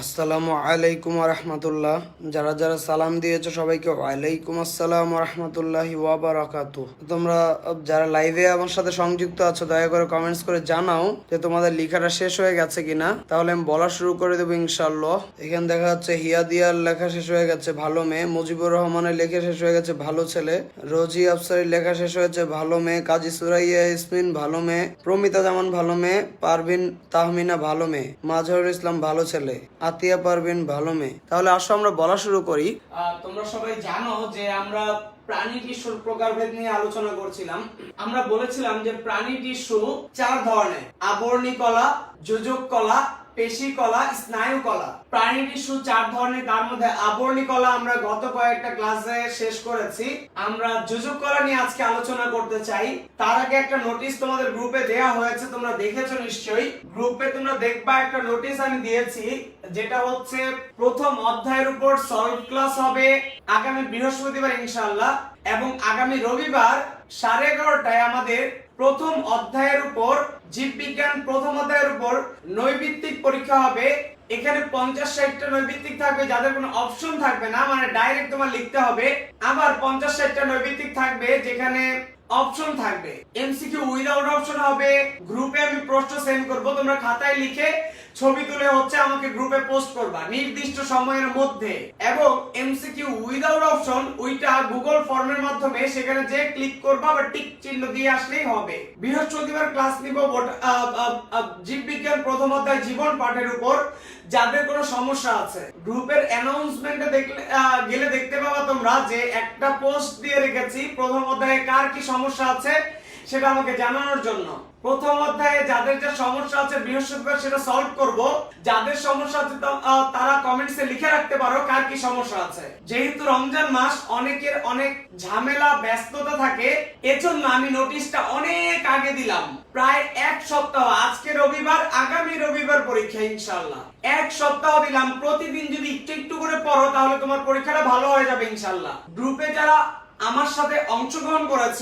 আসসালামু আলাইকুম রহমতুল্লাহ। যারা যারা সালাম দিয়েছ সবাইকে ওয়ালাইকুম আসসালাম রহমতুল্লাহি ওয়াবারাকাতু তোমরা যারা লাইভে আমার সাথে সংযুক্ত আছো, দয়া করে কমেন্টস করে জানাও যে তোমাদের লেখাটা শেষ হয়ে গেছে কিনা। তাহলে আমি বলা শুরু করে দেবো ইনশাল্লাহ এখানে দেখা যাচ্ছে হিয়াদিয়ার লেখা শেষ হয়ে গেছে, ভালো মেয়ে। মুজিবুর রহমানের লেখা শেষ হয়ে গেছে, ভালো ছেলে। রোজি আফসারের লেখা শেষ হয়েছে ভালো মেয়ে। কাজী সুরাইয়া ইসমিন ভালো মেয়ে। প্রমিতা জামান, ভালো মেয়ে। পারভিন তাহমিনা, ভালো মেয়ে। মাজহারুল ইসলাম, ভালো ছেলে। আতিয়া পারবেন ভালো মেয়ে। তাহলে আসো, আমরা বলা শুরু করি। তোমরা সবাই জানো যে আমরা প্রাণী টিস্যুর প্রকারভেদ নিয়ে আলোচনা করছিলাম। আমরা বলেছিলাম যে প্রাণী টিস্যু চার ধরনের। আবরণী কলা যোজক কলা পেশি কলা স্নায়ু কলা প্রাণী টিস্যু চার ধরনের, তার মধ্যে আবরণী কলা আমরা গত কয়েকটা ক্লাসে শেষ করেছি। আমরা যোজক কলা নিয়ে আজকে আলোচনা করতে চাই। তার আগে একটা নোটিশ তোমাদের গ্রুপে দেয়া হয়েছে, তোমরা দেখেছ নিশ্চয়ই। গ্রুপে তোমরা দেখবা একটা নোটিশ আমি দিয়েছি, যেটা হচ্ছে প্রথম অধ্যায়ের উপর সলভ ক্লাস হবে আগামী বৃহস্পতিবার ইনশাআল্লাহ এবং আগামী রবিবার সাড়ে এগারোটায় আমাদের প্রথম অধ্যায়ের উপর, জীববিজ্ঞান প্রথম অধ্যায়ের উপর নৈবিত্তিক পরীক্ষা হবে। এখানে পঞ্চাশ ষাটটা নৈবিত্তিক থাকবে, যাদের কোনো অপশন থাকবে না মানে ডাইরেক্ট তোমার লিখতে হবে। আবার পঞ্চাশ ষাটটা নৈবিত্তিক থাকবে, যেখানে অপশন থাকবে। এমসিকিউ উইদাউট অপশন হবে। গ্রুপে আমি প্রশ্ন সেন্ড করব, তোমরা খাতায় লিখে ছবি তুলে হচ্ছে আমাকে গ্রুপে পোস্ট করবা নির্দিষ্ট সময়ের মধ্যে। এবং এমসিকিউ উইদাউট অপশন ওইটা গুগল ফর্মের মাধ্যমে সেখানে যে ক্লিক করবা বা টিক চিহ্ন দিয়ে আসলেই হবে। বৃহস্পতিবার ক্লাস নিব জীববিজ্ঞান প্রথম অধ্যায় জীবন পাঠের উপর। যাদের কোনো সমস্যা আছে গ্রুপের অ্যানাউন্সমেন্টে দেখলে গেলে দেখতে পাবা তোমরা যে একটা পোস্ট দিয়ে রেখেছি। প্রথম অধ্যায়ে কার কি সমস্যা আছে, সেটা আমাকে জানানোর জন্য। প্রথম অধ্যায়ে যাদের যে সমস্যা আছে বৃহস্পতিবার সেটা সলভ করব। যাদের সমস্যা আছে তারা কমেন্টসে লিখে রাখতে পারো কার কি সমস্যা আছে। যেহেতু রমজান মাস, অনেকের অনেক ঝামেলা, ব্যস্ততা থাকে, এজন্য আমি নোটিশটা অনেক আগে দিলাম। প্রায় এক সপ্তাহ, আজকে রবিবার, আগামী রবিবার পরীক্ষা, ইনশাআল্লাহ। এক সপ্তাহ দিলাম, প্রতিদিন যদি একটু একটু করে পড়ো, তাহলে তোমার পরীক্ষাটা ভালো হয়ে যাবে, ইনশাআল্লাহ। গ্রুপে যারা আমার সাথে অংশগ্রহণ করেছ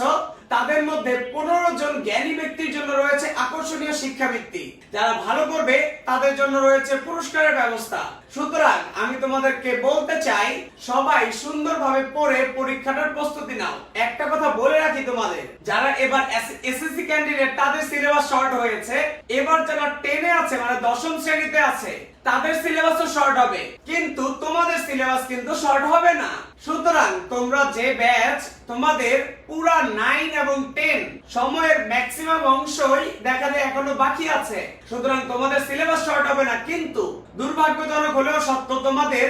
তাদের মধ্যে পনেরো জন জ্ঞানী ব্যক্তির জন্য রয়েছে আকর্ষণীয় শিক্ষাবৃত্তি। যারা ভালো করবে, তাদের জন্য রয়েছে পুরস্কারের ব্যবস্থা। সুতরাং আমি তোমাদেরকে বলতে চাই, সবাই সুন্দরভাবে পড়ে পরীক্ষাটার প্রস্তুতি নাও। একটা কথা বলে রাখি তোমাদের, যারা এবার এসএসসি ক্যান্ডিডেট তাদের সিলেবাস শর্ট হয়েছে। এবার যারা টেনে আছে মানে দশম শ্রেণীতে আছে, তাদের সিলেবাসও শর্ট হবে। কিন্তু তোমাদের সিলেবাস কিন্তু শর্ট হবে না। সুতরাং তোমরা যে ব্যাচ তোমাদের পুরা নাইন এবং টেন সময়ের ম্যাক্সিমাম অংশই দেখা যায় এখনও বাকি আছে। সুতরাং তোমাদের সিলেবাস শর্ট হবে না, কিন্তু দুর্ভাগ্যজনক হলেও সত্য, তোমাদের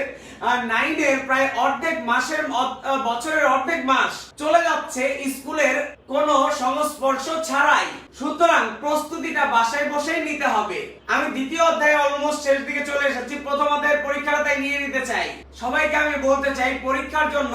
নাইনের প্রায় অর্ধেক মাসের বছরের অর্ধেক মাস চলে যাচ্ছে স্কুলের সংস্পর্শ ছাড়াই। সুতরাং প্রস্তুতিটা বাসায় বসেই নিতে হবে। আমি দ্বিতীয় অধ্যায়ে অলমোস্ট শেষ দিকে চলে এসেছি, প্রথম অধ্যায়ের পরীক্ষাটা তাই নিয়ে নিতে চাই। সবাইকে আমি বলতে চাই, পরীক্ষার জন্য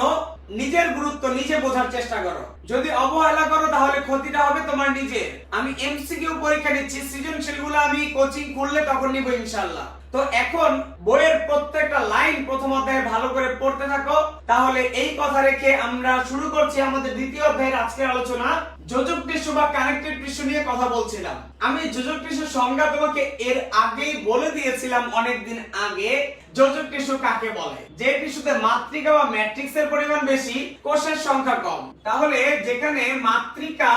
নিজের গুরুত্ব নিজে বোঝার চেষ্টা করো। যদি অবহেলা করো, তাহলে ক্ষতিটা হবে তোমার নিজের। আমি এমসিকিউ পরীক্ষা নিচ্ছি সৃজনশীলগুলো আমি কোচিং করলে তখন নিব ইনশাল্লাহ তো এখন বইয়ের প্রত্যেকটা লাইন প্রথম অধ্যায়ে ভালো করে পড়তে থাকো। তাহলে এই কথা রেখে আমরা শুরু করছি আমাদের দ্বিতীয় অধ্যায়ের আজকের আলোচনা। যোজক টিস্যু বা কানেক্টেড টিস্যু নিয়ে কথা বলছিলাম। আমি যোজক টিস্যুর সংজ্ঞা তোমাকে এর আগেই বলে দিয়েছিলাম অনেকদিন আগে। যোজক টিস্যু কাকে বলে? যে টিস্যুতে মাতৃকা বা ম্যাট্রিক্সের পরিমাণ বেশি, কোষের সংখ্যা কম। তাহলে যেখানে মাতৃকা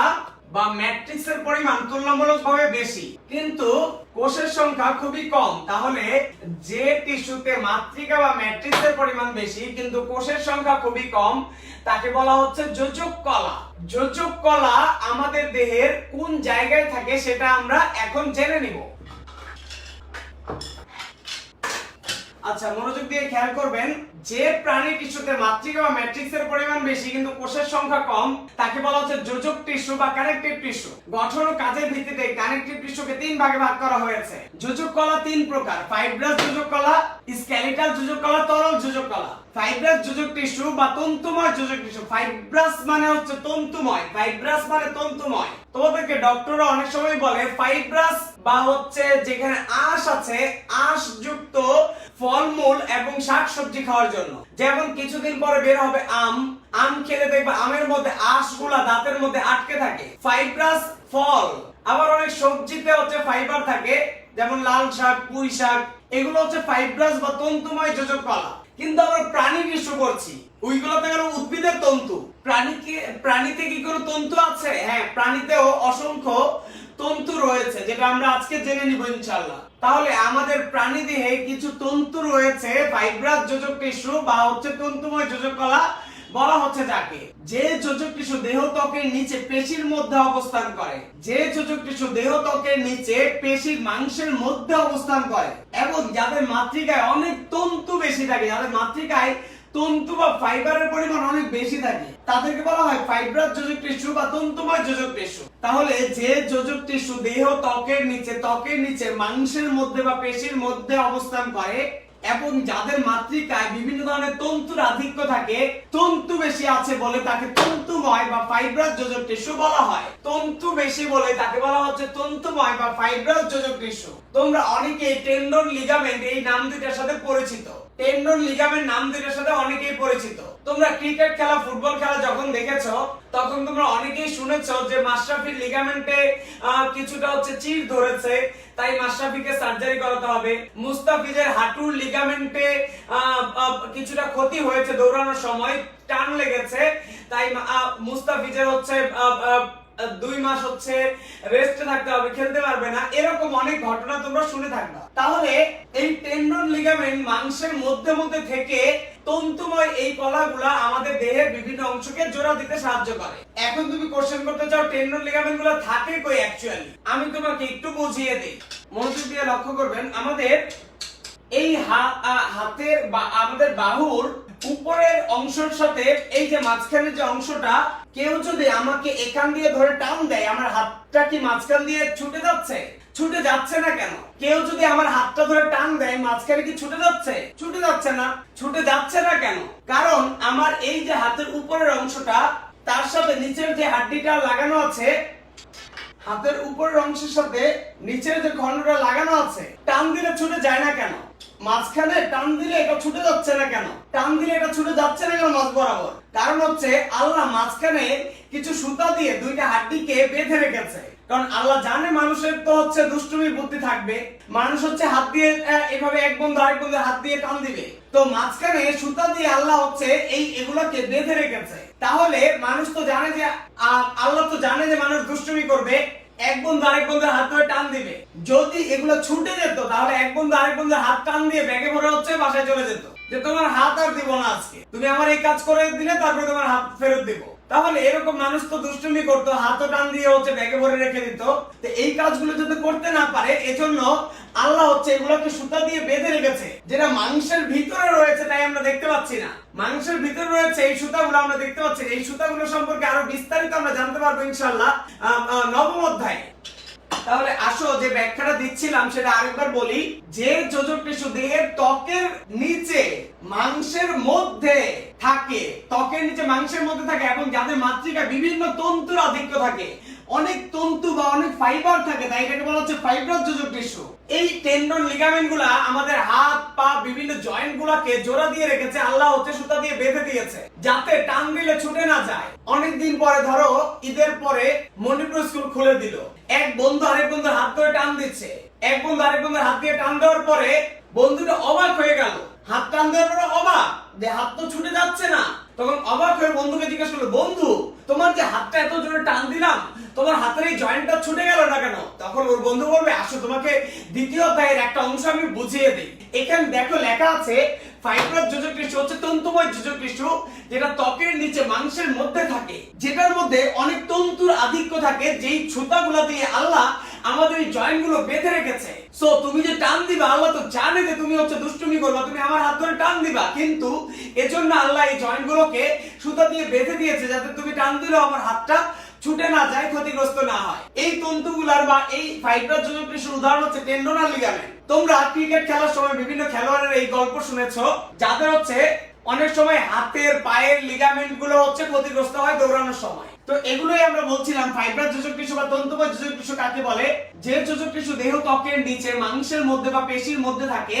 বা ম্যাট্রিক্সের পরিমাণ তুলনামূলকভাবে বেশি। কিন্তু কোষের সংখ্যা খুবই কম, তাহলে যে টিস্যুতে মাতৃকা বা ম্যাট্রিক্সের পরিমাণ বেশি, কিন্তু কোষের সংখ্যা খুবই কম, তাকে বলা হচ্ছে যোজক কলা যোজক কলা আমাদের দেহের কোন জায়গায় থাকে সেটা আমরা এখন জেনে নিব। আচ্ছা মনোযোগ দিয়ে খেয়াল করবেন, যে প্রাণী টিস্যুতে মাতৃকা বা ম্যাট্রিক্সের পরিমাণ বেশি, কিন্তু কোষের সংখ্যা কম, তাকে বলা হচ্ছে যোজক টিস্যু বা কানেক্টিভ টিস্যু। গঠন ও কাজের ভিত্তিতে কানেক্টিভ টিস্যুকে তিন ভাগে ভাগ করা হয়েছে। যোজক কলা তিন প্রকার ফাইব্রাস যোজক কলা স্কেলিটাল যোজক কলা, তরল যোজক কলা। ফাইব্রাস যোজক টিস্যু বা তন্তুময় যোজক টিস্যু ফাইব্রাস মানে হচ্ছে তন্তুময় ফাইব্রাস মানে তন্তুময়। তোমাদেরকে ডক্টররা অনেক সময় বলে ফাইব্রাস বা হচ্ছে যেখানে আঁশ আছে আঁশ যুক্ত ফলমূল এবং শাকসবজি খাওয়ার জন্য। যেমন কিছুদিন পরে বের হবে আম। আম খেলে দেখবে আমের মধ্যে আঁশগুলা দাঁতের মধ্যে আটকে থাকে। ফাইব্রাস ফল। আবার অনেক সবজিতে হচ্ছে ফাইবার থাকে, যেমন লাল শাক, পুঁই শাক। এগুলো হচ্ছে ফাইব্রাস বা তন্তুময় যোজক কলা কিন্তু আমরা প্রাণী টিস্যু করছি। গেল উদ্ভিদের তন্তু। প্রাণীকে, প্রাণীতে কি কোনো তন্তু আছে? হ্যাঁ প্রাণীতেও অসংখ্য তন্তু রয়েছে, যেটা আমরা আজকে জেনে নিব ইনশাআল্লাহ। তাহলে আমাদের প্রাণী দেহে কিছু তন্তু রয়েছে ফাইব্রাস যোজক টিস্যু বা হচ্ছে তন্তুময় যোজক কলা, বলা হচ্ছে যাকে। যে যোজক টিস্যু দেহ ত্বকের নিচে পেশির মধ্যে অবস্থান করে, যে যোজক টিস্যু দেহ ত্বকের নিচে পেশির মাংসের মধ্যে অবস্থান করে, এবং যাদের মাতৃকায় অনেক তন্তু বেশি থাকে, যাদের মাতৃকায় তন্তু বা ফাইবারের পরিমাণ অনেক বেশি থাকে। তাদেরকে বলা হয় ফাইব্রাস যোজক টিস্যু বা তন্তুময় যোজক টিস্যু তাহলে যে যোজক টিস্যু দেহ ত্বকের নিচে ত্বকের নিচে, মাংসের মধ্যে বা পেশির মধ্যে অবস্থান করে এবং যাদের মাতৃকায় বিভিন্ন ধরনের তন্তুর আধিক্য থাকে, তন্তু বেশি আছে বলে তাকে তন্তুময় বা ফাইব্রাস যোজক টিস্যু বলা হয়। তন্তু বেশি বলে তাকে বলা হচ্ছে তন্তুময় বা ফাইব্রাস যোজক টিস্যু তোমরা অনেকেই টেন্ডন লিগামেন্ট এই নাম দুইটার সাথে পরিচিত। টেন্ডন লিগামেন্ট নাম দুইটার সাথে অনেকেই পরিচিত। তোমরা ক্রিকেট খেলা, ফুটবল খেলা যখন দেখেছ, তখন তোমরা অনেকেই শুনেছো যে মাশরাফির লিগামেন্টে কিছুটা হচ্ছে চির ধরেছে, তাই মাশরাফিকে সার্জারি করাতে হবে। মুস্তাফিজের হাঁটুর লিগামেন্টে কিছুটা ক্ষতি হয়েছে দৌড়ানোর সময়, টান লেগেছে, তাই মুস্তাফিজের হচ্ছে দুই মাস হচ্ছে রেস্টে থাকতে হবে, খেলতে পারবে না। এরকম অনেক ঘটনা তোমরা শুনে থাকবে। তাহলে এই টেন্ডন লিগামেন্ট মাংসের মধ্যে মধ্যে থেকে তন্তুময় এই কলাগুলা আমাদের দেহের বিভিন্ন অংশকে জোড়া দিতে সাহায্য করে। এখন তুমি কোশ্চেন করতে চাও টেন্ডন লিগামেন্টগুলো থাকে কই অ্যাকচুয়ালি আমি তোমাকে একটু বুঝিয়ে দিই। মনোযোগ দিয়ে লক্ষ্য করবেন, আমাদের এই হাতের বা, আমাদের বাহুর উপরের অংশের সাথে এই যে মাঝখানের যে অংশটা, কেউ যদি আমাকে এখান দিয়ে ধরে টান দেয়, আমার হাতটা কি মাঝখান দিয়ে ছুটে যাচ্ছে? ছুটে যাচ্ছে না কেন? কেউ যদি আমার হাতটা ধরে টান দেয়, মাঝখানে কি ছুটে যাচ্ছে? ছুটে যাচ্ছে না। ছুটে যাচ্ছে না কেন? কারণ আমার এই যে হাতের উপরের অংশটা, তার সাথে নিচের যে হাড্ডিটা লাগানো আছে, হাতের উপরের অংশের সাথে নিচের যে খণ্ডটা লাগানো আছে, টান দিলে ছুটে যায় না কেন? মাঝখানে টান দিলে এটা ছুটে যাচ্ছে না কেন? টান দিলে এটা ছুটে যাচ্ছে না কেন মাঝ বরাবর? কারণ হচ্ছে আল্লাহ মাঝখানে কিছু সুতা দিয়ে দুইটা হাড্ডিকে বেঁধে রেখেছে। কারণ আল্লাহ জানে মানুষের তো হচ্ছে দুষ্টুমি বুদ্ধি থাকবে। মানুষ হচ্ছে হাত দিয়ে এভাবে এক বন্ধু আরেক বন্ধু হাত দিয়ে টান দিবে। তো মাঝখানে সুতা দিয়ে আল্লাহ হচ্ছে এই এগুলোকে বেঁধে রেখেছে। তাহলে মানুষ তো জানে যে আল্লাহ তো জানে যে মানুষ দুষ্টুমি করবে। এক বন্ধু আরেক বন্ধুর হাত ধরে টান দিবে। যদি এগুলো ছুটে যেত, তাহলে এক বন্ধু আরেক বন্ধুর হাত টান দিয়ে ব্যাগে ভরে হচ্ছে, বাসায় চলে যেত। যে তোমার হাত আর দিব না আজকে। তুমি আমার এই কাজ করে দিলে, তারপরে তোমার হাত ফেরত দিব। তাহলে এরকম মানুষ তো দুষ্টুমি করতো হাতও টান দিয়ে হচ্ছে ব্যাগে ভরে রেখে দিত। তো এই কাজগুলো যদি করতে না পারে, এজন্য আল্লাহ হচ্ছে এগুলোকে সুতা দিয়ে বেঁধে রেখেছে। যেটা মাংসের ভিতরে রয়েছে তাই আমরা দেখতে পাচ্ছি না। মাংসের ভিতরে রয়েছে এই সুতাগুলো আমরা দেখতে পাচ্ছি এই সুতাগুলো সম্পর্কে আরও বিস্তারিত আমরা জানতে পারব ইনশাল্লাহ নবম অধ্যায়ে। তাহলে আসো, যে ব্যাখ্যাটা দিচ্ছিলাম সেটা আরেকবার বলি। যে যোজক টিস্যু দেহের ত্বকের নিচে মাংসের মধ্যে থাকে, ত্বকের নিচে মাংসের মধ্যে থাকে, এবং যাদের মাতৃকা বিভিন্ন তন্তুর আধিক্য থাকে অনেক তন্তু বা অনেক ফাইবার থাকে, তাই এটাকে বলা হচ্ছে ফাইব্রাস যোজক টিস্যু এই টেন্ডন লিগামেন্টগুলা আমাদের হাত, পা, বিভিন্ন জয়েন্ট গুলাকে জোড়া দিয়ে রেখেছে, আল্লাহ হচ্ছে সুতা দিয়ে বেঁধে দিয়েছে, যাতে টান দিলে ছুটে না যায়। অনেকদিন পরে ধরো, ঈদের পরে মণিপুর স্কুল খুলে দিল। এক বন্ধু আরেক বন্ধুর হাত ধরে টান দিচ্ছে। এক বন্ধু আরেক বন্ধুর হাত দিয়ে টান দেওয়ার পরে বন্ধুটা অবাক হয়ে গেল। হাত টান দেওয়ার পরে অবাক যে হাত তো ছুটে যাচ্ছে না। তখন অবাক হয়ে বন্ধুকে জিজ্ঞেস করল, বন্ধু, তোমার যে হাতটা এত জোরে টান দিলাম, তোমার হাতের এই জয়েন্টটা ছুটে গেল না কেন? তখন ওর বন্ধু বলবে, আসো, তোমাকে দ্বিতীয় অধ্যায়ের একটা অংশ আমি বুঝিয়ে দিই। এখানে দেখো লেখা আছে ফাইব্রাস যোজক টিস্যু হচ্ছে তন্তুময় যোজক টিস্যু যেটা ত্বকের নিচে মাংসের মধ্যে থাকে, যেটার মধ্যে অনেক তন্তুর আধিক্য থাকে, যেই ছুতাগুলো দিয়ে আল্লাহ আমাদের এই জয়েন্টগুলো বেঁধে রেখেছে। সো তুমি যে টান দিবা, আল্লাহ তো জানে যে তুমি হচ্ছে দুষ্টুমি করবা, তুমি আমার হাত ধরে টান দিবা। কিন্তু এজন্য আল্লাহ এই জয়েন্ট গুলোকে সুতা দিয়ে বেঁধে দিয়েছে, যাতে তুমি টান দিলেও আমার হাতটা ছুটে না যায়, ক্ষতিগ্রস্ত না হয়। এই তন্তুগুলার বা এই ফাইবার টিস্যুর উদাহরণ হচ্ছে টেন্ডোনাল লিগামেন্ট। তোমরা ক্রিকেট খেলার সময় বিভিন্ন খেলোয়াড়ের এই গল্প শুনেছো, যাদের হচ্ছে অনেক সময় হাতের, পায়ের লিগামেন্টগুলো হচ্ছে ক্ষতিগ্রস্ত হয় দৌড়ানোর সময়। তো এগুলোই আমরা বলছিলাম ফাইব্রাস যোজক টিস্যু বা তন্তুময় যোজক টিস্যু কাকে বলে? যে যোজক টিস্যু দেহ ত্বকের নিচে, মাংসের মধ্যে বা পেশির মধ্যে থাকে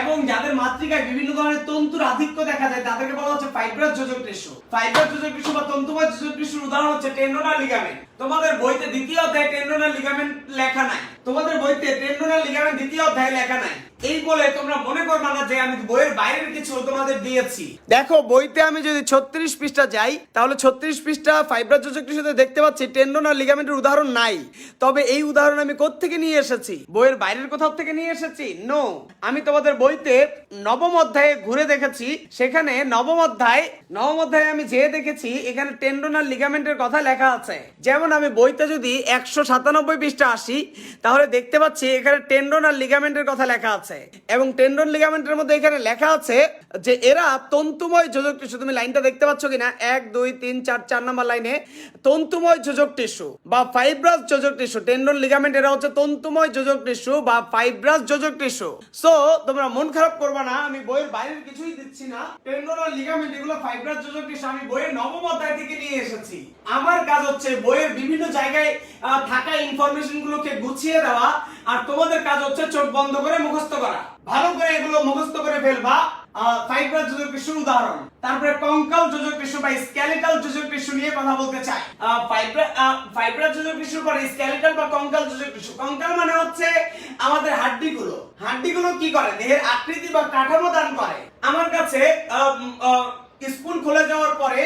এবং যাদের মাতৃকায় বিভিন্ন ধরনের তন্তুর আধিক্য দেখা যায়, তাদেরকে বলা হচ্ছে ফাইব্রাস যোজক টিস্যু। ফাইব্রাস যোজক টিস্যু বা তন্তুময় যোজক টিস্যুর উদাহরণ হচ্ছে টেন্ডোনাল লিগামেন্ট তোমাদের বইতে দ্বিতীয় অধ্যায়ে টেন্ডোনাল লিগামেন্ট লেখা নাই। তোমাদের বইতে টেন্ডোনাল লিগামেন্ট দ্বিতীয় অধ্যায়ে লেখা নাই। এই বলে তোমরা মনে করবে না যে আমি বইয়ের বাইরের কিছু তোমাদের দিয়েছি। দেখো, বইতে আমি যদি ছত্রিশ পৃষ্ঠা যাই, তাহলে ছত্রিশ পৃষ্ঠা ফাইব্রাস যোজক টিস্যুতে দেখতে পাচ্ছি টেন্ডন আর লিগামেন্টের উদাহরণ নাই। তবে এই উদাহরণ আমি কোত্থেকে নিয়ে এসেছি? বইয়ের বাইরের কোথাও থেকে নিয়ে এসেছি? নো আমি তোমাদের বইতে নবম অধ্যায়ে ঘুরে দেখেছি। সেখানে নবম অধ্যায় নবম অধ্যায়ে আমি যেয়ে দেখেছি, এখানে টেন্ডন আর লিগামেন্টের কথা লেখা আছে। যেমন আমি বইতে যদি একশো সাতানব্বই পৃষ্ঠা আসি, তাহলে দেখতে পাচ্ছি এখানে টেন্ডন আর লিগামেন্টের কথা লেখা আছে। এবং টেন্ডন লিগামেন্টের মধ্যে এখানে লেখা আছে যে এরা তন্তুময় যোজক টিস্যু। তুমি লাইনটা দেখতে পাচ্ছ কিনা? এক, দুই, তিন, চার চার নাম্বার লাইনে। তন্তুময় যোজক টিস্যু বা ফাইব্রাস যোজক টিস্যু। টেন্ডন লিগামেন্ট এরা হচ্ছে তন্তুময় যোজক টিস্যু বা ফাইব্রাস যোজক টিস্যু। সো তোমরা মন খারাপ করবে না, আমি বইয়ের বাইরের কিছুই দিচ্ছি না। টেন্ডন আর লিগামেন্ট এগুলো ফাইব্রাস যোজক টিস্যু। আমি বইয়ের নবম অধ্যায় থেকে নিয়ে এসেছি। আমার কাজ হচ্ছে বইয়ের বিভিন্ন জায়গায় থাকা ইনফরমেশন গুলোকে গুছিয়ে দেওয়া আর তোমাদের কাজ হচ্ছে চোখ বন্ধ করে মুখস্থ করা। ভালো করে এগুলো মুখস্থ করে ফেলবা। ফাইব্রাস যোজক টিস্যুর উদাহরণ। তারপরে কঙ্কাল যোজক টিস্যু বা স্কেলেটাল যোজক টিস্যু নিয়ে কথা বলতে চাই। ফাইব্রাস যোজক টিস্যুর পরে স্কেলেটাল বা কঙ্কাল যোজক টিস্যু কঙ্কাল মানে হচ্ছে আমাদের হাড্ডিগুলো। হাড্ডিগুলো কি করে? দেহের আকৃতি বা কাঠামো দান করে। আমার কাছে স্কুল খুলে যাওয়ার পরে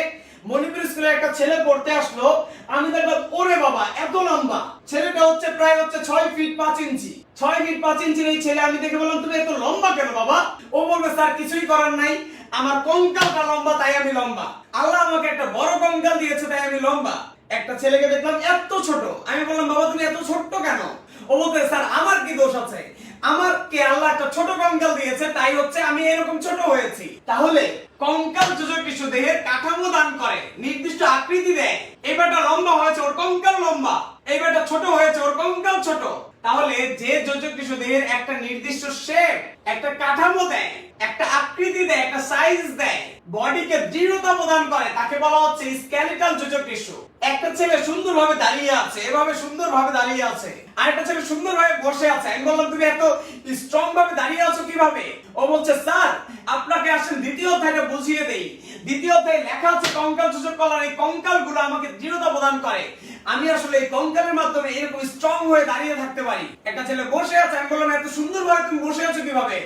মণিপুর স্কুলে একটা ছেলে পড়তে আসলো। আমি দেখলাম, ওরে বাবা, এত লম্বা। ছেলেটা হচ্ছে প্রায় হচ্ছে ছয় ফিট পাঁচ ইঞ্চি। ছয় ফিট পাঁচ ইঞ্চির এই ছেলে, আমি দেখে বললাম, তুমি এত লম্বা কেন বাবা? ও বলবে স্যার, কিছুই করার নাই। আমার কঙ্কালটা লম্বা, তাই আমি লম্বা। আল্লাহ আমাকে একটা বড় কঙ্কাল দিয়েছে, তাই আমি লম্বা। একটা ছেলেকে দেখলাম, এত ছোট। আমি বললাম, বাবা, তুমি এত ছোট্ট কেন? ও বলতে, স্যার, আমার কি দোষ আছে? আমার কে আল্লাহ একটা ছোট কঙ্কাল দিয়েছে, তাই হচ্ছে আমি এরকম ছোট হয়েছি। তাহলে কঙ্কাল যোজক টিস্যু দেহের কাঠামো দান করে, নির্দিষ্ট আকৃতি দেয়। এবারটা লম্বা হয়েছে, ওর কঙ্কাল লম্বা। এইবারটা ছোট হয়েছে, ওর কঙ্কাল ছোট। তাহলে যে যোজক টিস্যু দেহের একটা নির্দিষ্ট শেপ একটা কাঠামো দেয়, একটা আকৃতি দেয়, একটা সাইজ দেয় বডিকে দৃঢ়তা প্রদান করে, তাকে বলা হচ্ছে স্কেলিটাল যোজক টিস্যু। একটা ছেলে সুন্দরভাবে দাঁড়িয়ে আছে, এভাবে সুন্দরভাবে দাঁড়িয়ে আছে আর একটা ছেলে সুন্দরভাবে বসে আছে। আমি বললাম, তুমি এত স্ট্রং ভাবে দাঁড়িয়ে আছো কীভাবে? ও বলছে, স্যার, আপনাকে আসেন দ্বিতীয় অধ্যায়টা বুঝিয়ে দেই। দ্বিতীয় অধ্যায়ে লেখা আছে, কঙ্কাল যোজক কলার এই কঙ্কালগুলো আমাকে দৃঢ়তা প্রদান করে। আমি আসলে এই কঙ্কালের মাধ্যমে এরকম স্ট্রং হয়ে দাঁড়িয়ে থাকতে পারি। একটা ছেলে বসে আছে, আমি বললাম, এত সুন্দরভাবে তুমি বসে আছো কীভাবে?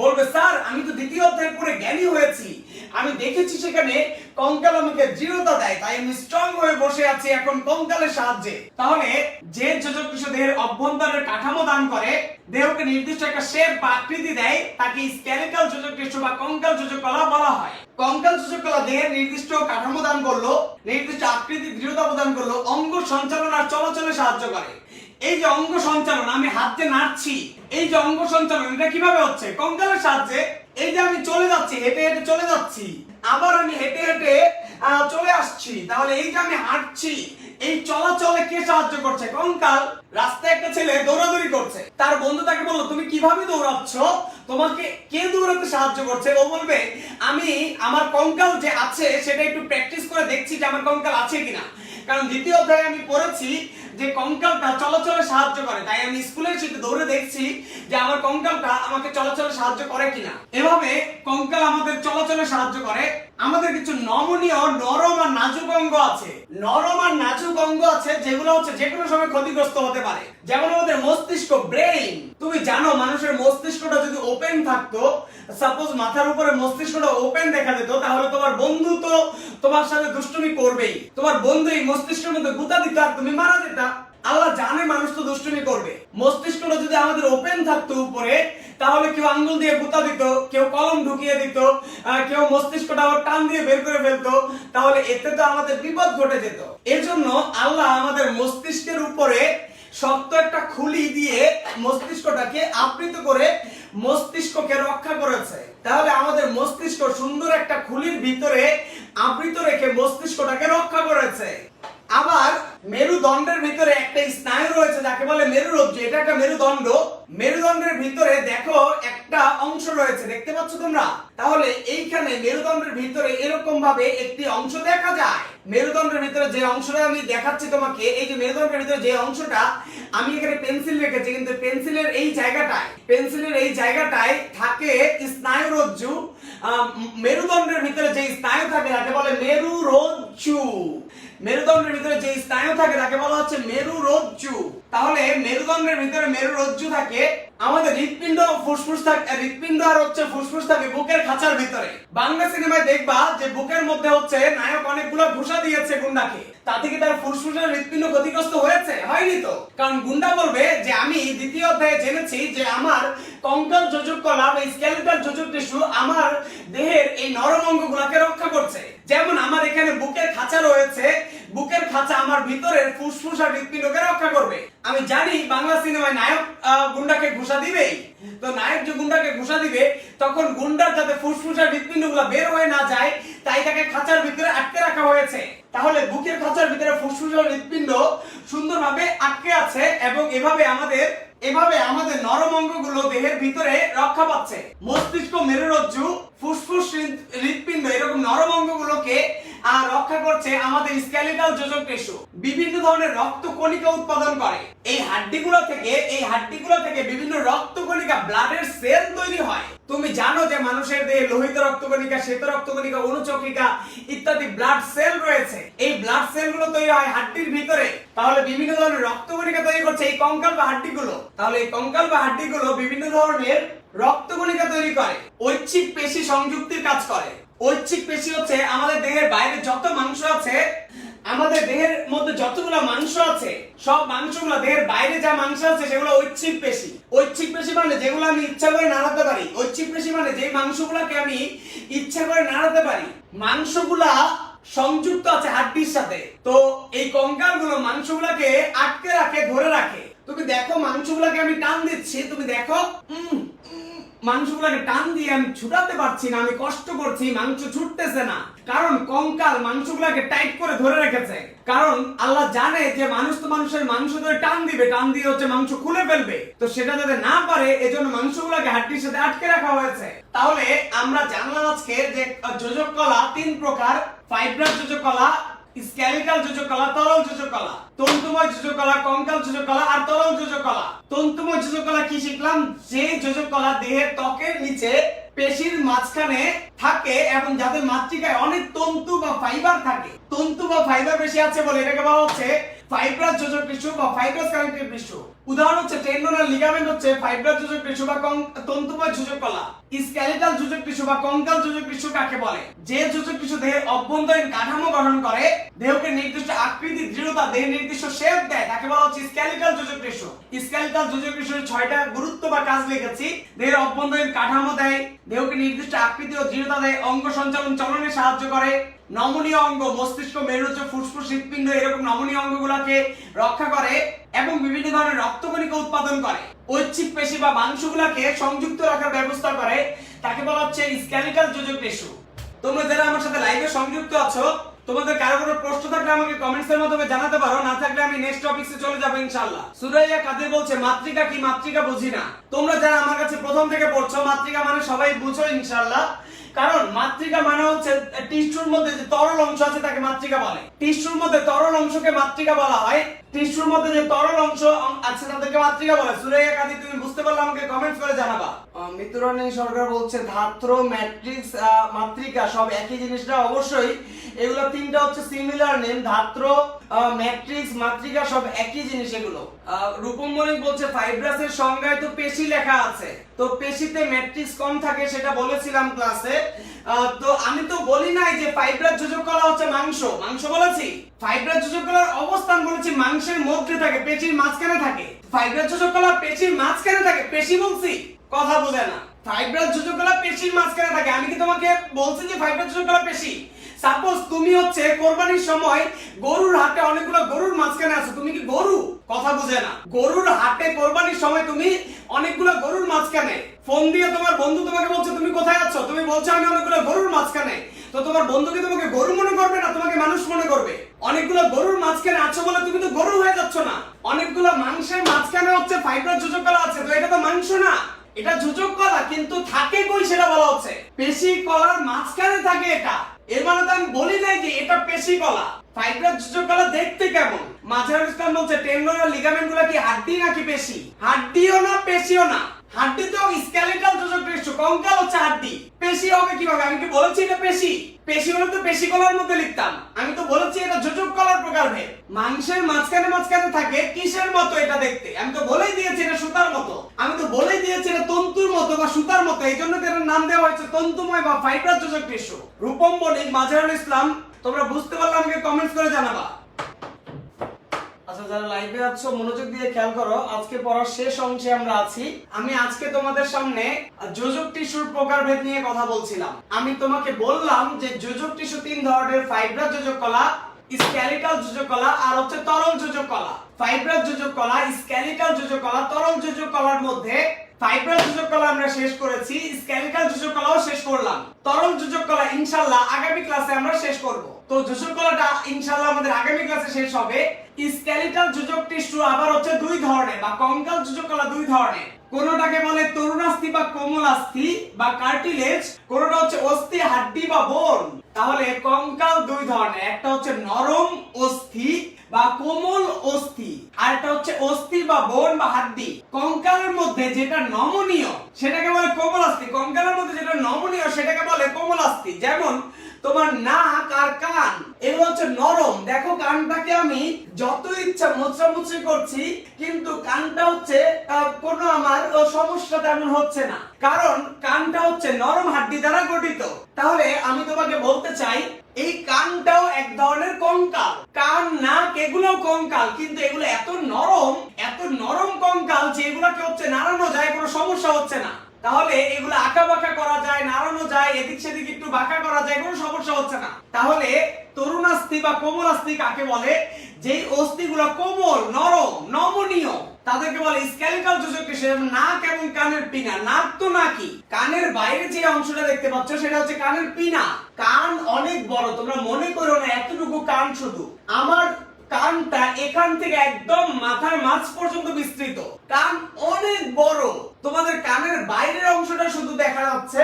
বলবে, স্যার, আমি তো দ্বিতীয় অধ্যায় পড়ে জ্ঞানী হয়েছি। আমি দেখেছি সেখানে কঙ্কাল আমাকে দৃঢ়তা দেয়, তাই আমি স্ট্রং হয়ে বসে আছি এখন কঙ্কালের সাহায্যে। তাহলে যে যোজক দেহের অভ্যন্তরের কাঠামো দান করে, দেহকে নির্দিষ্ট একটা শেপ বা আকৃতি দেয়, তাকে স্কেলেটাল যোজক টিস্যু বা কঙ্কাল যোজক কলা বলা হয়। কঙ্কাল যোজক কলা দেহের নির্দিষ্ট কাঠামো দান করল, নির্দিষ্ট আকৃতি দৃঢ়তা প্রদান করল, অঙ্গ সঞ্চালন আর চলাচলে সাহায্য করে। এই যে অঙ্গ সঞ্চালন, আমি হাত দিয়ে নাড়ছি। এই যে অঙ্গ সঞ্চালন, এটা কীভাবে হচ্ছে? কঙ্কালের সাহায্যে এই যে আমি চলে যাচ্ছি, হেঁটে হেঁটে চলে যাচ্ছি। আবার আমি হেঁটে হেঁটে চলে আসছি। তাহলে এই যে আমি হাঁটছি এই চলাচলে কে সাহায্য করছে? কঙ্কাল, রাস্তায় একটা ছেলে দৌড়াদৌড়ি করছে। তার বন্ধু তাকে বলল, তুমি কীভাবে দৌড়াচ্ছ? তোমাকে কে দৌড়াতে সাহায্য করছে? ও বলবে, আমি আমার কঙ্কাল যে আছে, সেটা একটু প্র্যাকটিস করে দেখছি যে আমার কঙ্কাল আছে কিনা। কারণ দ্বিতীয় অধ্যায়ে আমি পড়েছি যে কঙ্কালটা চলাচলে সাহায্য করে। তাই আমি স্কুলের সেটা দৌড়ে দেখছি যে আমার কঙ্কালটা আমাকে চলাচলে সাহায্য করে কিনা। এভাবে কঙ্কাল আমাদের চলাচলে সাহায্য করে। আমাদের কিছু নমনীয় নাজুক অঙ্গ আছে। নরম আর নাজুক অঙ্গ আছে, যেগুলো হচ্ছে যে কোনো সময় ক্ষতিগ্রস্ত হতে পারে। যেমন আমাদের মস্তিষ্ক ব্রেইন তুমি জানো মানুষের মস্তিষ্কটা যদি ওপেন থাকতো সাপোজ মাথার উপরে মস্তিষ্কটা ওপেন দেখা যেত, তাহলে তোমার বন্ধু তো তোমার সাথে দুষ্টুমি করবেই। তোমার বন্ধু এই মস্তিষ্কের মধ্যে গুতা দিত আর তুমি মারা যেতা। আল্লাহ জানে মানুষ তো দুষ্টুমি করবে। মস্তিষ্কটা যদি আমাদের ওপেন থাকতো উপরে, তাহলে কেউ আঙ্গুল দিয়ে গুতা দিত, কেউ কলম ঢুকিয়ে দিত কেউ মস্তিষ্কটা আবার টান দিয়ে বের করে ফেলতো, তাহলে এতে তো আমাদের বিপদ ঘটে যেত। এজন্য আল্লাহ আমাদের মস্তিষ্কের উপরে শক্ত একটা খুলি দিয়ে মস্তিষ্কটাকে আবৃত করে মস্তিষ্ককে রক্ষা করেছে। তাহলে আমাদের মস্তিষ্ক সুন্দর একটা খুলির ভিতরে আবৃত রেখে মস্তিষ্কটাকে রক্ষা করেছে। আবার মেরুদণ্ডের ভিতরে একটা স্নায়ু রয়েছে যাকে বলে মেরুরজ্জু এটা একটা মেরুদণ্ড। মেরুদণ্ডের ভিতরে দেখো একটা অংশ রয়েছে, দেখতে পাচ্ছ তোমরা? তাহলে এইখানে মেরুদণ্ডের ভিতরে এরকম ভাবে একটি অংশ দেখা যায়। মেরুদণ্ডের ভিতরে যে অংশটা আমি দেখাচ্ছি তোমাকে, এই যে মেরুদণ্ডের ভিতরে যে অংশটা, আমি এখানে পেন্সিল রেখেছি, কিন্তু পেন্সিলের এই জায়গাটায়, পেন্সিলের এই জায়গাটায় থাকে স্নায়ুরজ্জু। মেরুদণ্ডের ভিতরে যে স্নায়ু থাকে, তাকে বলে মেরুরজ্জু। মেরুদণ্ডের ভিতরে যে স্নায়ু থাকে, তাকে বলা হচ্ছে মেরুরজ্জু। তাহলে মেরুদণ্ডের ভিতরে মেরুরজ্জু থাকে আমাদের হৃৎপিণ্ড ফুসফুস থাকে হৃৎপিণ্ড আর হচ্ছে ফুসফুস থাকে বুকের খাঁচার ভিতরে। বাংলা সিনেমায় দেখবা যে বুকের মধ্যে হচ্ছে নায়ক অনেকগুলো ঘুষা দিয়েছে গুন্ডাকে। তাতে কি তার ফুসফুসের হৃৎপিণ্ড ক্ষতিগ্রস্ত হয়েছে? হয়নি তো। কারণ গুন্ডা বলবে যে আমি দ্বিতীয় অধ্যায়ে জেনেছি যে আমার কঙ্কাল যোজক কলা বা স্কেলেটাল যোজক টিস্যু আমার দেহের এই নরম অঙ্গগুলোকে রক্ষা করছে। যেমন আমার এখানে বুকের খাঁচা রয়েছে বুকের খাঁচা আমার ভিতরের ফুসফুস আর হৃৎপিণ্ডকে রক্ষা করবে। আমি জানি বাংলা সিনেমায় নায়ক গুন্ডাকে ঘুষা দিবেই। তো নায়ক যে গুন্ডাকে ঘুষা দিবে, তখন গুন্ডার যাতে ফুসফুস আর বের হয়ে না যায়, তাই তাকে খাঁচার ভিতরে আটকে রাখা হয়েছে। তাহলে বুকের খাঁচার ভিতরে ফুসফুস আর হৃৎপিণ্ড সুন্দরভাবে আটকে আছে এবং এভাবে আমাদের এভাবে আমাদের নরম অঙ্গগুলো দেহের ভিতরে রক্ষা পাচ্ছে। মস্তিষ্ক মেরুরজ্জু, ফুসফুস হৃৎপিণ্ড এরকম নরম অঙ্গগুলোকে আর রক্ষা করছে আমাদের স্কেলেটাল যোজক টিস্যু বিভিন্ন ধরনের রক্ত কণিকা উৎপাদন করে। এই হাড্ডিগুলো থেকে, এই হাড্ডিগুলো থেকে বিভিন্ন রক্ত কণিকা ব্লাডের সেল তৈরি হয়। তুমি জানো যে মানুষের দেহে লোহিত রক্ত রক্তকণিকা শ্বেত রক্ত রক্তকণিকা অনুচক্রিকা ইত্যাদি ব্লাড সেল রয়েছে। এই ব্লাড সেলগুলো তৈরি হয় হাড্ডির ভিতরে। তাহলে বিভিন্ন ধরনের রক্তকণিকা তৈরি করছে এই কঙ্কাল বা হাড্ডিগুলো। তাহলে এই কঙ্কাল বা হাড্ডিগুলো বিভিন্ন ধরনের রক্তকণিকা তৈরি করে। ঐচ্ছিক পেশি সংযুক্তির কাজ করে। ঐচ্ছিক পেশি হচ্ছে আমাদের দেহের বাইরে যত মাংস আছে আমাদের দেহের মধ্যে যতগুলো মাংস আছে সব মাংসগুলো দেহের বাইরে যা মাংস আছে সেগুলো ঐচ্ছিক পেশি। ঐচ্ছিক পেশি মানে যেগুলো আমি ইচ্ছা করে নাড়াতে পারি। ঐচ্ছিক পেশি মানে যে মাংসগুলোকে আমি ইচ্ছা করে নাড়াতে পারি। মাংসগুলা সংযুক্ত আছে হাড্ডির সাথে। তো এই কঙ্কালগুলো মাংসগুলোকে আটকে রাখে ধরে রাখে। তুমি দেখো মাংসগুলোকে আমি টান দিচ্ছি তুমি দেখো উম, মাংসগুলোকে টান দিয়ে আমি ছুটাতে পারছি না, আমি কষ্ট করছি, মাংস ছুটতেছে না। কারণ কঙ্কাল মাংসগুলোকে টাইট করে ধরে রেখেছে। কারণ আল্লাহ জানে যে মানুষ তো মানুষের মাংস ধরে টান দিবে, টান দিয়ে হচ্ছে মাংস খুলে ফেলবে। তো সেটা যাতে না পারে, এজন্য মাংসগুলোকে হাড্ডির সাথে আটকে রাখা হয়েছে। তাহলে আমরা জানলাম আজকে যে যোজক কলা তিন প্রকার ফাইব্রাস যোজক কলা স্ক্যালিটাল যোজক কলা তরল যোজক কলা তন্তুময় যোজক কলা কঙ্কাল যোজক কলা আর তরল যোজক কলা তন্তুময় যোজক কলা কি শিখলাম? যে যোজ কলা দেহের ত্বকের নিচে পেশির মাঝখানে থাকে এবং যাদের মাতৃকায় অনেক তন্তু বা ফাইবার থাকে, তন্তু বা ফাইবার বেশি আছে বলে এটাকে বলা হচ্ছে ফাইব্রাস যোজক টিস্যু বা ফাইব্রাস কানেক্টিভ টিস্যু উদাহরণ হচ্ছে টেন্ডন আর লিগামেন্ট হচ্ছে ফাইব্রাস যোজক টিস্যু বা তন্তুময় যোজক কলা। স্কেলেটাল যোজক টিস্যু বা কঙ্কাল যোজক টিস্যু কাকে বলে? যে যোজক টিস্যু দেহের অভ্যন্তরীণ কাঠামো গঠন করে, দেহকে নির্দিষ্ট আকৃতি, দৃঢ়তা, দেহের নির্দিষ্ট শেপ দেয়, তাকে বলা হচ্ছে স্কেলেটাল যোজক টিস্যু। স্কেলেটাল যোজক টিস্যুর ছয়টা গুরুত্ব বা কাজ লিখেছি। দেহের অভ্যন্তরীণ কাঠামো দেয়, দেহকে নির্দিষ্ট আকৃতি ও দৃঢ়তা দেয়, অঙ্গ সঞ্চালন চলনে সাহায্য করে। নমনীয় অঙ্গ, মস্তিষ্ক মেরুজ্জ ফুসফুস, হৃৎপিণ্ড, এরকম নমনীয় অঙ্গগুলোকে রক্ষা করে। এবং বিভিন্ন ধরনের রক্তকণিকা উৎপাদন করে। ঐচ্ছিক পেশি বা মাংসগুলোকে সংযুক্ত রাখার ব্যবস্থা করে। তাকে বলা হচ্ছে স্ক্যালিটাল যোজক টিস্যু তোমরা যারা আমার সাথে লাইভে সংযুক্ত আছো, তোমাদের কারও কোনো প্রশ্ন থাকলে আমাকে কমেন্টস এর মাধ্যমে জানাতে পারো, না থাকলে আমি নেক্সট টপিকসে চলে যাব ইনশাআল্লাহ। সুরাইয়া কাদের বলছে, মাতৃকা কি? মাতৃকা বুঝি না। তোমরা যারা আমার কাছে প্রথম থেকে পড়ছো, মাতৃকা মানে সবাই বুঝো ইনশাআল্লাহ। কারণ মাতৃকা মানে হচ্ছে টিস্যুর মধ্যে যে তরল অংশ আছে তাকে মাতৃকা বলে। টিস্যুর মধ্যে তরল অংশকে মাতৃকা বলা হয়। টিস্যুর মধ্যে যে তরল অংশ আছে তাদেরকে মাতৃকা বলে। সুরাইয়া কাদি তুমি বুঝতে পারলে আমাকে কমেন্ট করে জানাবা। মিতুরানী সরকার বলছে, ধাত্র, ম্যাট্রিক্স মাতৃকা, সব একই জিনিসটা অবশ্যই। এগুলো তিনটা হচ্ছে সিমিলার নেম ধাত্র ম্যাট্রিক্স, মাতৃকা, সব একই জিনিস এগুলো। রূপম বলছে ফাইব্রাসের সংজ্ঞায় তো পেশি লেখা আছে। তো পেশিতে ম্যাট্রিক্স কম থাকে সেটা বলেছিলাম ক্লাসে তো আমি তো বলি নাই যে ফাইব্রাস যোজক কলা হচ্ছে মাংস। মাংস বলেছি? ফাইব্রাস যোজক কলার অবস্থান বলেছি, মাংসের মধ্যে থাকে, পেশির মাঝখানে থাকে। ফাইব্রাস যোজক কলা পেশির মাঝখানে থাকে, পেশি বলছি। কথা বোঝে না। ফাইব্রাস যোজক কলা পেশির মাঝখানে থাকে। আমি কি তোমাকে বলছি যে ফাইব্রাস যোজক কলা পেশি? সাপোজ তুমি হচ্ছে কোরবানির সময় গরুর হাটে অনেকগুলো গরুর মাঝখানে আছো। তুমি কি গরু? কথা বুঝে না। গরুর হাটে কোরবানির সময় তুমি অনেকগুলো গরুর মাঝখানে। ফোন দিয়ে তোমার বন্ধু তোমাকে বলছে, তুমি কোথায় আছো? তুমি বলছো, আমি অনেকগুলো গরুর মাঝখানে। তো তোমার বন্ধুকে তোমাকে গরু মনে করবে না তোমাকে মানুষ মনে করবে? অনেকগুলো গরুর মাঝখানে আছো বলে তুমি তো গরু হয়ে যাচ্ছ না। অনেকগুলো মাংসের মাঝখানে হচ্ছে ফাইবার যোজক কলা আছে। তো এটা তো মাংস না। এটা যোজক কলা, কিন্তু থাকে কই সেটা বলা হচ্ছে? পেশি কলার মাঝখানে থাকে এটা। এর মানে তো আমি বলি নাই যে এটা পেশি কলা। ফাইব্রাস যোজক কলা দেখতে কেমন? মাঝের ইসলাম বলছে টেন্ডন আর লিগামেন্টগুলা কি হাড্ডি নাকি পেশি? হাড্ডিও না, পেশিও না। হাড্ডি তো স্কেলেটাল যোজক টিস্যু কঙ্কাল হচ্ছে হাড্ডি। পেশি হবে কীভাবে? আমি কি বলেছি এটা পেশি? পেশি হলে তো পেশি কলার মধ্যে লিখতাম। আমি তো বলেছি এটা যোজক কলার প্রকারভেদ মাংসের মাঝখানে মাঝখানে থাকে কিসের মতো এটা দেখতে? আমি তো বলেই দিয়েছি এটা সুতার মতো। আমি তো বলেই দিয়েছি এটা তন্তুর মতো বা সুতার মতো। এই জন্য এটার নাম দেওয়া হয়েছে তন্তুময় বা ফাইবার যোজক টিস্যু রূপম বণিক মাঝারুল ইসলাম, তোমরা বুঝতে পারলে আমাকে কমেন্টস করে জানাবা। আচ্ছা আমি টিস্যুর প্রকারভেদ নিয়ে কথা বলছিলাম। আমি তোমাকে বললাম যে যোজক টিস্যু তিন ধরনের ফাইব্রা যোজক কলা স্ক্যালিটাল যোজক কলা আর হচ্ছে তরল যোজক কলা। ফাইব্রা যোজক কলা স্ক্যালিটাল যোজক কলা, তরল যোজক কলার মধ্যে ফাইব্রা যোজক কলা আমরা শেষ করেছি স্ক্যালিটাল যোজক কলাও শেষ করলাম। তরল যোজক কলা ইনশাআল্লাহ আগামী ক্লাসে আমরা শেষ করব। তো যোজক কলাটা ইনশাআল্লাহ আমাদের আগামী ক্লাসে শেষ হবে। স্ক্যালিটাল যোজক টিস্যু আবার হচ্ছে দুই ধরনের, বা কঙ্কাল যোজক কলা দুই ধরনের। কোনটাকে বলে তরুণাস্থি বা কোমলাস্থি বা কার্টিলেজ কোনটা হচ্ছে অস্থি, হাড্ডি বা বোন। তাহলে কঙ্কাল দুই ধরনের, একটা হচ্ছে নরম অস্থি বা কোমল অস্থি, আর এটা হচ্ছে অস্থি বা বোন বা হাড্ডি। কঙ্কালের মধ্যে যেটা নমনীয়, সেটাকে বলে কোমল অস্থি। কঙ্কালের মধ্যে যেটা নমনীয়, সেটাকে বলে কোমল অস্থি। যেমন তোমার নাক আর কান এগুলো হচ্ছে নরম। দেখো কানটাকে আমি যত ইচ্ছা মোচড়ামুচড়ি করছি, কিন্তু কানটা হচ্ছে কোনো আমার সমস্যা তেমন হচ্ছে না। কারণ কানটা হচ্ছে নরম হাড্ডি দ্বারা গঠিত। তাহলে আমি তোমাকে বলতে চাই, এই কানটাও এক ধরনের কঙ্কাল। কান, নাক, এগুলোও কঙ্কাল, কিন্তু এগুলো এত নরম এত নরম কঙ্কাল যে এগুলোকে হচ্ছে নাড়ানো যায়, কোনো সমস্যা হচ্ছে না। তাহলে এগুলো আঁকা বাঁকা করা যায়, নাড়ানো যায় এদিক সেদিক একটু বাঁকা করা যায়, কোনো সমস্যা হচ্ছে না। তাহলে তরুণাস্থি বা কোমলাস্থি কাকে বলে? যেই অস্থিগুলো কোমল, নরম, নমনীয়, তাদেরকে বলে স্কেলিটাল যোজক হিসেবে নাক এবং কানের পিনা। নাক তো নাকি কানের বাইরে যে অংশটা দেখতে পাচ্ছ, সেটা হচ্ছে কানের পিনা। কান অনেক বড়, তোমরা মনে করো না এতটুকু কান শুধু। আমার কানটা এখান থেকে একদম মাথার মাঝ পর্যন্ত বিস্তৃত। কান অনেক বড়। তোমাদের কানের বাইরের অংশটা শুধু দেখা যাচ্ছে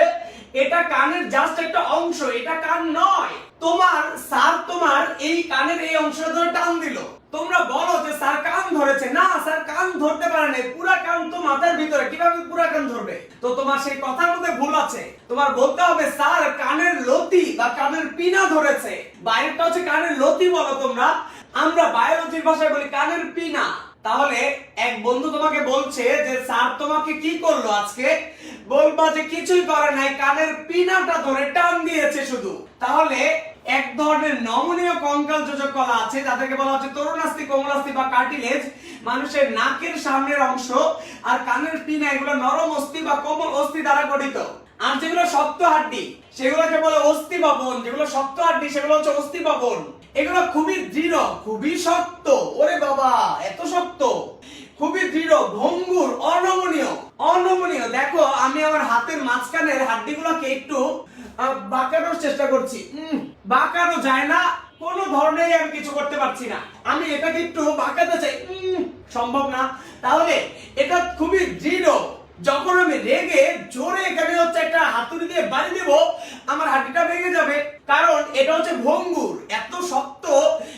এটা কানের জাস্ট একটা অংশ, এটা কান নয়। তোমার স্যার তোমার এই কানের এই অংশটা ধরে টান দিল। তোমরা বলো যে স্যার কান ধরেছে। না, স্যার কান ধরতে পারে না পুরা কান তো মাথার ভিতরে। কীভাবে পুরা কান ধরবে? তো তোমার সেই কথার মধ্যে ভুল আছে। তোমার বলতে হবে, স্যার, কানের লতি বা কানের পিনা ধরেছে। বাইরেটা হচ্ছে কানের লতি বলো তোমরা। আমরা বায়োলজির ভাষায় বলি কানের পিনা। তাহলে এক বন্ধু তোমাকে বলছে যে, স্যার, তোমাকে কি করল আজকে? বলবা যে, কিছুই করে নাই, কানের পিনাটা ধরে টান দিয়েছে শুধু। তাহলে এক ধরনের নমনীয় কঙ্কাল যোজক কলা আছে, যাদেরকে বলা হচ্ছে তরুণাস্থি, কোমলাস্থি বা কার্টিলেজ। মানুষের নাকের সামনের অংশ আর কানের পিনা এগুলো নরম অস্থি বা কোমল অস্থি দ্বারা গঠিত। আর যেগুলো শক্ত হাড্ডি, সেগুলোকে বলে অস্থি বা বোন যেগুলো শক্ত হাড্ডি, সেগুলো হচ্ছে অস্থি বা বোন এগুলো খুবই দৃঢ়, খুবই শক্ত। ওরে বাবা, এত শক্ত ভঙ্গুর, অনমনীয় অনমনীয়। দেখো, আমি আমার হাতের মাঝখানের হাড্ডিগুলোকে একটু বাঁকানোর চেষ্টা করছি। বাঁকানো যায় না, কোনো ধরনের আমি কিছু করতে পারছি না। আমি এটাকে একটু বাঁকাতে চাই। সম্ভব না। তাহলে এটা খুবই দৃঢ়। যখন আমি রেগে, জোরে এখানে হচ্ছে একটা হাতুড়ি দিয়ে বাড়ি দেব, আমার হাড্ডিটা ভেঙে যাবে। কারণ এটা হচ্ছে ভঙ্গুর। এত শক্ত,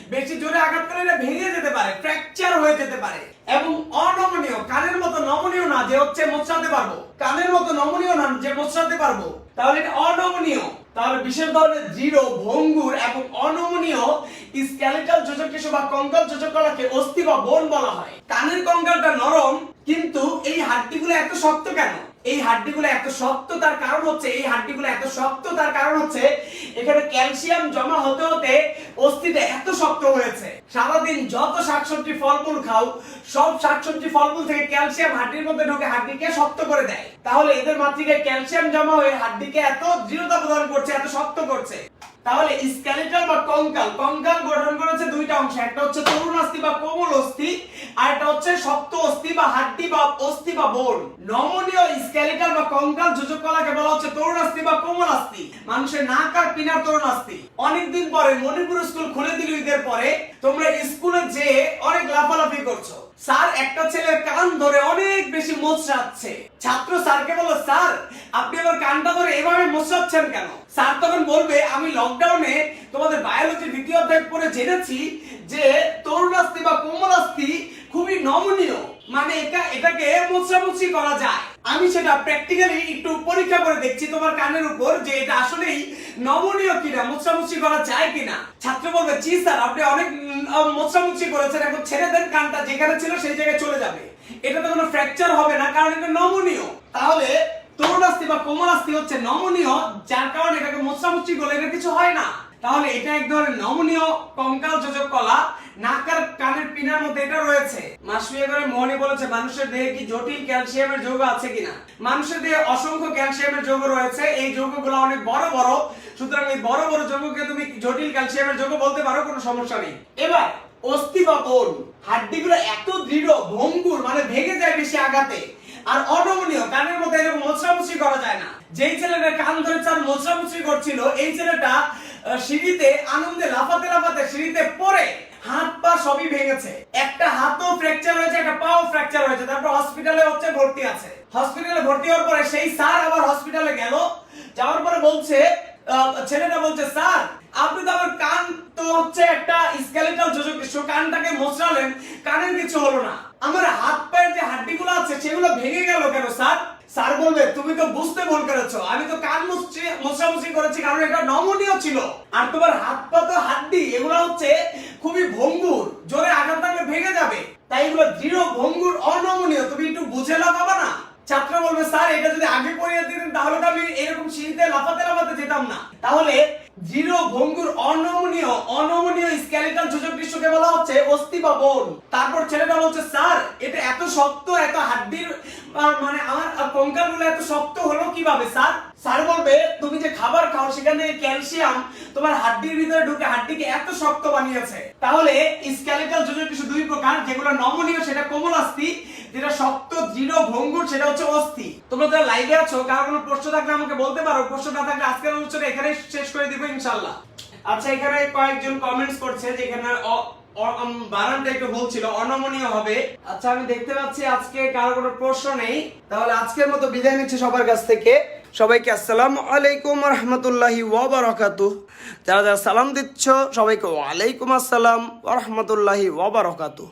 বেশি জোরে আঘাত করলে এটা ভেঙে যেতে পারে ফ্র্যাকচার হয়ে যেতে পারে। এবং অনমনীয়, কানের মতো নমনীয় না যে হচ্ছে মোচড়াতে পারব। কানের মতো নমনীয় না যে মোচড়াতে পারব। তাহলে এটা অনমনীয়। তাহলে বিশেষ ধরনের দৃঢ়, ভঙ্গুর এবং অনমনীয় স্কেলিটাল যোজক টিস্যু বা কঙ্কাল যোজক কলাকে অস্থি বা বোন বলা হয়। কানের কঙ্কালটা নরম, কিন্তু এই হাড়টিগুলো এত শক্ত কেন? এই হাড্ডিগুলো এত শক্ত, তার কারণ হচ্ছে, এই হাড্ডিগুলো এত শক্ত, তার কারণ হচ্ছে, এখানে ক্যালসিয়াম জমা হতে হতে অস্থিটা এত শক্ত হয়েছে। সারাদিন যত শাকসবজি, ফলমূল খাও, সব শাকসবজি, ফলমূল থেকে ক্যালসিয়াম হাড্ডির মধ্যে ঢোকে হাড্ডিকে শক্ত করে দেয়। তাহলে এদের মাত্রিকায় ক্যালসিয়াম জমা হয়ে হাড্ডিকে এত দৃঢ়তা প্রদান করছে, এত শক্ত করছে। তাহলে স্কেলেটাল বা কঙ্কাল কঙ্কাল গঠন করেছে দুইটা অংশ, একটা হচ্ছে তরুণ অস্থি বা কোমল অস্থি, আর একটা হচ্ছে শক্ত অস্থি বা হাড্ডি বা অস্থি বা বোন। নমনীয় স্কেলেটাল বা কঙ্কাল যোজক কলাকে বলা হচ্ছে তরুণ অস্থি বা কোমল অস্থি। মানুষের নাক আর পিনার তরুণ অস্থি। অনেকদিন পরে মণিপুর স্কুল খুলে দিল ঈদের পরে। তোমরা স্কুলে যে অনেক লাফালাফি করছ। স্যার, একটা ছেলের কান ধরে অনেক বেশি মোচড়াচ্ছে ছাত্র স্যারকে বলো, স্যার, আপনি আমার কানটা ধরে এভাবে মোচড়াচ্ছেন কেন? স্যার তখন বলবে, আমি লকডাউনে তোমাদের বায়োলজি দ্বিতীয় অধ্যায় পড়ে জেনেছি যে তরুণাস্থি বা কোমলাস্থি খুবই নমনীয়। মানে এটা, এটাকে মোচড়ামুচি করা যায়। আমি সেটা প্র্যাকটিক্যালি একটু পরীক্ষা করে দেখছি তোমার কানের উপর যে এটা আসলেই নমনীয় কিনা মোচড়ামুচি করা যায় কিনা। ছাত্র বলবে, জি স্যার, আপনি অনেক মোচড়ামুচি করেছেন, এখন ছেড়ে দেন কানটা যেখানে ছিল সেই জায়গায় চলে যাবে। এটা তো কোনো ফ্র্যাকচার হবে না, কারণ এটা নমনীয়। তাহলে তরুণাস্থি বা কোমল কোমলাস্থি হচ্ছে নমনীয়, যার কারণে এটাকে মোচড়ামুচি করলে এটা কিছু হয় না। তাহলে এটা এক ধরনের নমনীয় কঙ্কাল যোজক কলা। নাকার কানের পিনার মধ্যে এটা রয়েছে। মাসুয়ে করে মনে বলেছে, মানুষের দেহে কি জটিল ক্যালসিয়ামের যৌগ আছে কিনা? মানুষের দেহে অসংখ্য ক্যালসিয়ামের যৌগ রয়েছে। এই যৌগগুলো অনেক বড় বড়। সুতরাং এই বড় বড় যৌগকে তুমি জটিল ক্যালসিয়ামের যৌগ বলতে পারো, কোনো সমস্যা নেই। এবার অস্থি বা হাড্ডিগুলো এত দৃঢ়, ভঙ্গুর মানে ভেঙে যায় বেশি আঘাতে। আর অনমনীয় কানের মধ্যে এরকম মোচড়ামুচি করা যায় না। যেই ছেলেটা কান ধরে চার মোচড়ামুচি করছিল, এই ছেলেটা সিঁড়িতে আনন্দে লাফাতে লাফাতে সিঁড়িতে পড়ে হাত পা সবই ভেঙেছে। একটা হাতও ফ্র্যাকচার হয়েছে, একটা পাও ফ্র্যাকচার হয়েছে। তারপর হসপিটালে হচ্ছে ভর্তি আছে। হসপিটালে ভর্তি হওয়ার পরে সেই স্যার আবার হসপিটালে গেল। যাওয়ার পরে বলছে ছেলেটা বলছে, স্যার, আপনি তো আমার কান তো হচ্ছে একটা স্কেলেটাল যোজক, কানটাকে মোচড়ালেন কানের কিছু হলো না। আমার হাত পায়ের যে হাড্ডিগুলো আছে, সেগুলো ভেঙে গেল কেন, স্যার? স্যার বলবে, তুমি তো বুঝতে ভুল করেছ। আমি তো কান মুচড়ে মোছামুছি করেছি, কারণ এটা নমনীয় ছিল। আর তোমার হাত পা তো হাড্ডি, এগুলো হচ্ছে খুবই ভঙ্গুর, জোরে আঘাত লাগলে ভেঙে যাবে। তাই এগুলো দৃঢ় ভঙ্গুর, অনমনীয়। তুমি একটু বুঝে লাগাবা না? ছাত্র বলবে, স্যার, এটা যদি আগে পড়িয়ে দিতেন, তাহলে তো আমি এরকম সিঁড়িতে লাফাতে লাফাতে যেতাম না। তাহলে দৃঢ় ভঙ্গুর অনমনীয় অনমনীয় স্কেলেটাল যোজক টিস্যুকে বলা হচ্ছে অস্থি বা বোন। তারপর ছেলেটা বলছে, স্যার, এটা এত শক্ত, এত হাড্ডির মানে আমার কঙ্কালগুলো এত শক্ত হলো কীভাবে, স্যার? স্যার বলবে, তুমি যে খাবার খাও, সেখান ক্যালসিয়াম তোমার হাড্ডির ভিতরে ঢুকে হাড্ডিকে এত শক্ত বানিয়েছে। তাহলে স্কেলেটাল যোজক টিস্যু দুই প্রকার, যেগুলো নমনীয়, সেটা কোমল অস্থি যেটা শক্ত দৃঢ় ভঙ্গুর সেটা হচ্ছে অস্থি। তোমরা যারা লাইভে আছো কারও কোনো প্রশ্ন থাকলে আমাকে বলতে পারো। প্রশ্ন না থাকলে আজকের অনুষ্ঠানে এখানে শেষ করে দিব ইনশাল্লাহ আচ্ছা এখানে কয়েকজন কমেন্টস করছে যে এখানে অ- অ- উম, বানানটা একটু ভুল ছিল অনমনীয় হবে। আচ্ছা আমি দেখতে পাচ্ছি আজকে কারও কোনো প্রশ্ন নেই। তাহলে আজকের মতো বিদায় নিচ্ছি সবার কাছ থেকে। সবাইকে আসসালামু আলাইকুম রহমতুল্লাহি ওয়াবারাকাতু যারা যারা সালাম দিচ্ছ সবাইকে ওয়ালাইকুম আসসালাম রহমতুল্লাহি ওয়াবারাকাতু